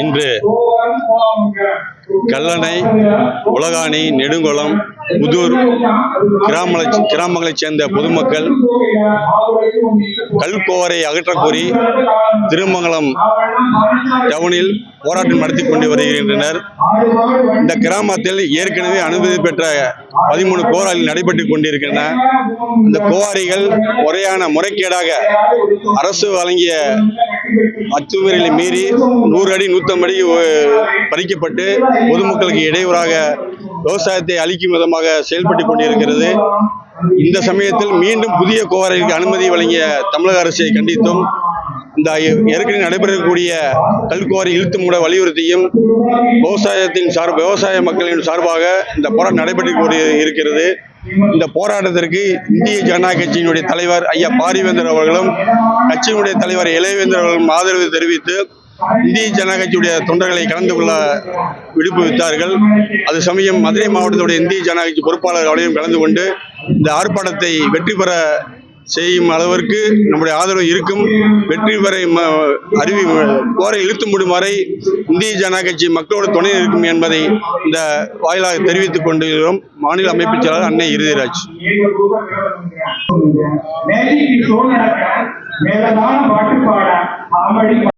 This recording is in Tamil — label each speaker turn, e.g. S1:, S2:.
S1: இன்று கல்லணை உலகாணி நெடுங்குளம் புதூர் கிராமங்களை கிராமங்களைச் சேர்ந்த பொதுமக்கள் கல்கோவரை அகற்றக்கோரி திருமங்கலம் டவுனில் போராட்டம் நடத்தி கொண்டு வருகின்றனர். இந்த கிராமத்தில் ஏற்கனவே அனுமதி பெற்ற பதிமூணு கோராலில் நடைபெற்று கொண்டிருக்கின்றன. இந்த கோவாரிகள் முறையான முறைகேடாக அரசு வழங்கிய அத்துமீறலை மீறி நூறு அடி ஒ- பறிக்கப்பட்டு பொதுமக்களுக்கு இடையூறாக விவசாயத்தை அளிக்கும் விதமாக செயல்பட்டு கொண்டிருக்கிறது. இந்த சமயத்தில் மீண்டும் புதிய கோவாரிக்கு அனுமதி வழங்கிய தமிழக அரசை கண்டித்தும் இந்த ஏற்கனவே நடைபெறக்கூடிய கல்குவாரி இழுத்து மூட வலியுறுத்தியும் விவசாயத்தின் சார் விவசாய மக்களின் சார்பாக இந்த போராட்டம் நடைபெற்று இருக்கிறது. இந்த போராட்டத்திற்கு இந்திய ஜனநாயக கட்சியினுடைய தலைவர் ஐயா பாரிவேந்தர் அவர்களும் கட்சியினுடைய தலைவர் இளையவேந்தர் அவர்களும் ஆதரவு தெரிவித்து இந்திய ஜனநாயக கட்சியுடைய தொண்டர்களை கலந்து கொள்ள விடுப்பு வித்தார்கள் அது சமயம் மதுரை மாவட்டத்துடைய இந்திய ஜனநாயக கட்சி பொறுப்பாளர் அவரையும் கலந்து கொண்டு இந்த ஆர்ப்பாட்டத்தை வெற்றி பெற செய்யும் அளவிற்கு நம்முடைய ஆதரவு இருக்கும். வெற்றி வரை ம- அறிவி போரை இழுத்து முடியும் வரை இந்திய ஜனநாயக கட்சி மக்களோட துணை இருக்கும் என்பதை இந்த வாயிலாக தெரிவித்துக் கொண்டிருக்கிறோம். மாநில அமைப்புச் செயலாளர் அன்னை இறுதிராஜ்.
S2: மேலதான பாட்டு பாட